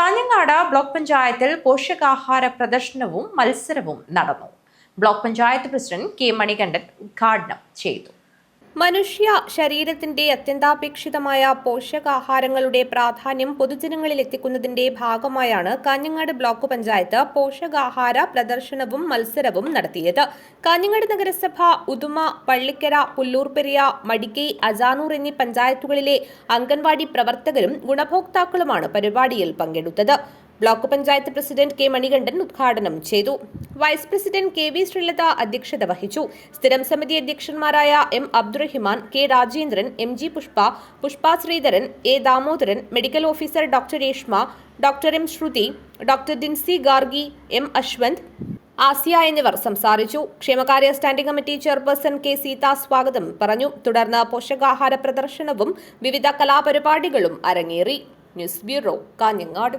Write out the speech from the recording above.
Kanhangad block പഞ്ചായത്തിൽ പോഷകാഹാര പ്രദർശനവും മത്സരവും നടന്നു. Block panchayat president K Manikandan ഉദ്ഘാടനം ചെയ്തു. മനുഷ്യ ശരീരത്തിന്റെ അത്യന്താപേക്ഷിതമായ പോഷകാഹാരങ്ങളുടെ പ്രാധാന്യം പൊതുജനങ്ങളിൽ എത്തിക്കുന്നതിന്റെ ഭാഗമായാണ് കാഞ്ഞങ്ങാട് ബ്ലോക്ക് പഞ്ചായത്ത് പോഷകാഹാര പ്രദർശനവും മത്സരവും നടത്തിയത്. കാഞ്ഞങ്ങാട് നഗരസഭ ഉദുമ പള്ളിക്കര പുല്ലൂർപ്പെരിയ മടിക്കൈ അജാനൂർ എന്നീ പഞ്ചായത്തുകളിലെ അംഗൻവാടി പ്രവർത്തകരും ഗുണഭോക്താക്കളുമാണ് പരിപാടിയിൽ പങ്കെടുത്തത്. Block panchayat president K Manikandan ഉദ്ഘാടനം ചെയ്തു. Vice president K V Sreelatha അധ്യക്ഷത വഹിച്ചു. സ്ഥിരം സമിതി അധ്യക്ഷന്മാരായ M Abdurahiman K Rajendran M G Pushpa Pushpa Sreedharan A Damodaran medical officer doctor Reshma doctor M Sruthi doctor Dincy Gargi M Ashwanth Asiya എന്നിവർ സംസാരിച്ചു. ക്ഷേമകാര്യ standing committee chairperson K Seetha സ്വാഗതം പറഞ്ഞു. തുടർന്ന് പോഷകാഹാര പ്രദർശനവും വിവിധ കലാപരിപാടികളും അരങ്ങേറി. News bureau Kanhangad.